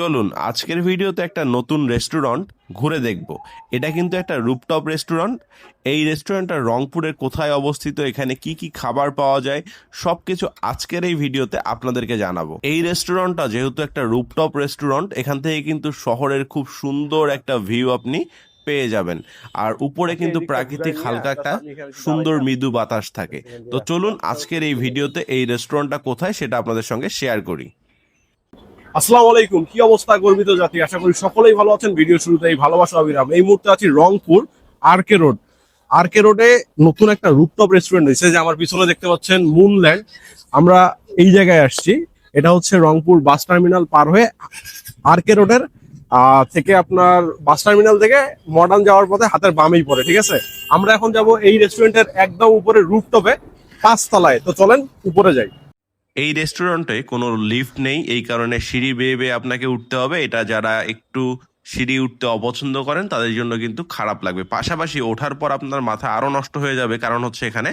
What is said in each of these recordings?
চলুন আজকের ভিডিওতে একটা নতুন রেস্টুরেন্ট ঘুরে দেখব। এটা কিন্তু একটা রুপটপ রেস্টুরেন্ট এই রেস্টুরেন্টটা রংপুরের কোথায় অবস্থিত এখানে কি কি খাবার পাওয়া যায় সব কিছু আজকের এই ভিডিওতে আপনাদেরকে জানাব। এই রেস্টুরেন্টটা যেহেতু একটা রুপটপ রেস্টুরেন্ট এখান থেকে কিন্তু শহরের খুব সুন্দর একটা ভিউ আপনি পেয়ে যাবেন। আর উপরে কিন্তু প্রাকৃতিক হালকা একটা সুন্দর মৃদু বাতাস থাকে। তো চলুন আজকের এই ভিডিওতে এই রেস্টুরেন্টটা কোথায় সেটা আপনাদের সঙ্গে শেয়ার করি। আসসালামু আলাইকুম। কি অবস্থা গর্বিত জাতি? আশা করি সকলেই ভালো আছেন। ভিডিও শুরুতে এই ভালোবাসা অবিরাম। এই মুহূর্তে আছি রংপুর আরকে রোড। আরকে রোডে নতুন একটা রুপটপ রেস্টুরেন্ট হয়েছে যে আমার পিছনে দেখতে পাচ্ছেন মুনল্যান্ড আমরা এই জায়গায় আসছি। এটা হচ্ছে রংপুর বাস টার্মিনাল পার হয়ে আরকে রোডের আহ, থেকে আপনার বাস টার্মিনাল থেকে মডার্ন যাওয়ার পথে হাতের বামেই পড়ে ঠিক আছে? আমরা এখন যাব এই রেস্টুরেন্টের একদম উপরে রুপটপে পাঁচতলায়। তো চলেন উপরে যাই। এই রেস্টুরেন্টে কোনো লিফট নেই, এই কারণে সিঁড়ি বেয়ে বেয়ে আপনাকে উঠতে হবে। এটা যারা একটু সিঁড়ি উঠতে অপছন্দ করেন, তাদের জন্য কিন্তু খারাপ লাগবে। পাশাপাশি ওঠার পর আপনার মাথা আরও নষ্ট হয়ে যাবে, কারণ হচ্ছে এখানে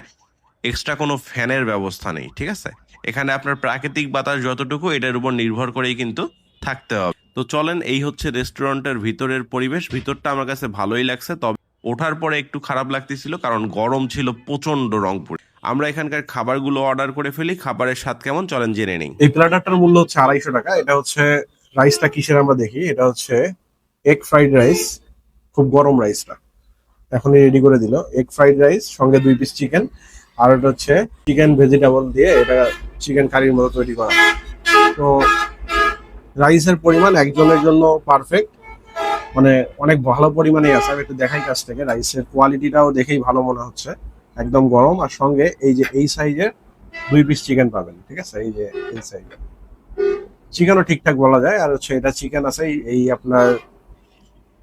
এক্সট্রা কোনো ফ্যানের ব্যবস্থা নেই, ঠিক আছে? এখানে আপনার প্রাকৃতিক বাতাস যতটুকু, এটার উপর নির্ভর করেই কিন্তু থাকতে হবে। তো চলেন, এই হচ্ছে রেস্টুরেন্টের ভিতরের পরিবেশ। ভিতরটা আমার কাছে ভালোই লাগছে, তবে ওঠার পরে একটু খারাপ লাগতেছিল, কারণ গরম ছিল প্রচণ্ড রংপুরে। আমরা এখানকার খাবারগুলো অর্ডার করে ফেলি, খাবারের স্বাদ কেমন চলেন জেনে নেই। এই প্ল্যাটারটার মূল্য হচ্ছে আড়াইশো টাকা। এটা হচ্ছে রাইসটা কিসের আমরা দেখি? এটা হচ্ছে এগ ফ্রাইড রাইস খুব গরম রাইসটা এখনই রেডি করে দিল। এগ ফ্রাইড রাইস সঙ্গে দুই পিস চিকেন আর এটা হচ্ছে চিকেন ভেজিটেবল দিয়ে এটা চিকেন কারির মতো তৈরি করা। তো রাইসের পরিমাণ একজনের জন্য পারফেক্ট মানে অনেক ভালো পরিমাণে আছে। আমি একটু দেখাই কাছ থেকে। রাইসের কোয়ালিটিটাও দেখেই ভালো মনে হচ্ছে। একদম গরম, আর সঙ্গে এই যে এই সাইজের দুই পিস চিকেন পাবেন, ঠিক আছে? এই যে এই সাইজের। চিকেনও ঠিকঠাক বলা যায়, আর হচ্ছে এটা চিকেন আছে, এই- আপনার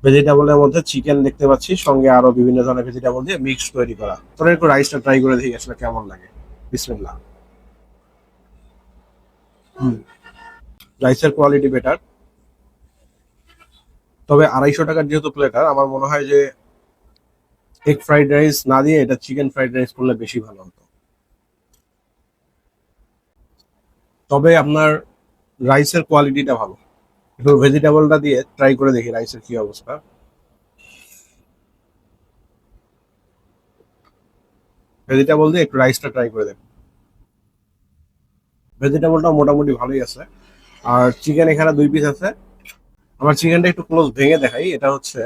ভেজিটেবলের মধ্যে চিকেন দেখতে পাচ্ছি, সঙ্গে আরও বিভিন্ন ধরনের ভেজিটেবল দিয়ে মিক্স তৈরি করা। তোরা একটু রাইসটা ট্রাই করে দেখি, আসলে কেমন লাগে। বিসমিল্লাহ। হুম। রাইসের কোয়ালিটি বেটার তবে আড়াইশো টাকার যেহেতু প্লেটার আমার মনে হয় যে এগ ফ্রাইড রাইস না দিয়ে এটা চিকেন ফ্রাইড রাইস করলে বেশি ভালো হতো। তবে আপনার রাইসের কোয়ালিটিটা ভালো। একটু ভেজিটেবলটা দিয়ে ট্রাই করে দেখি রাইসের কি অবস্থা। ভেজিটেবল দিয়ে একটু রাইসটা ট্রাই করে দেখুন। ভেজিটেবলটা মোটামুটি ভালোই আছে। আর চিকেন এখানে দুই পিস আছে। আমার চিকেনটা একটু ক্লোজ ভেঙে দেখাই। এটা হচ্ছে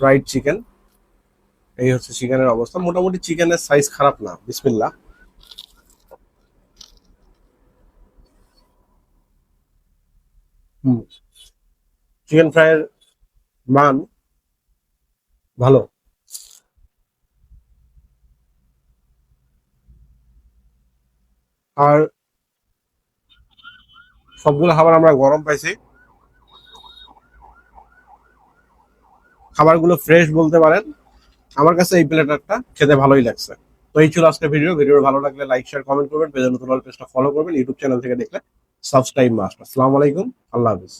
ফ্রাইড চিকেন এই হচ্ছে চিকেনের অবস্থা। মোটামুটি চিকেনের সাইজ খারাপ না বিসমিল্লা চিকেন ফ্রাইয়ের মান ভালো। আর সবগুলো খাবার আমরা গরম পাইছি। খাবারগুলো ফ্রেশ বলতে পারেন। আমার কাছে এই প্লেটারটা খেতে ভালোই লাগছে। তো এই ছিল আজকের ভিডিও। ভিডিও ভালো লাগলে লাইক শেয়ার কমেন্ট করবেন। পেজের নতুন পেজটা ফলো করবেন। ইউটিউব চ্যানেল থেকে দেখলে সাবস্ক্রাইব মাস্ট আসসালামু আলাইকুম। আল্লাহ হাফিজ।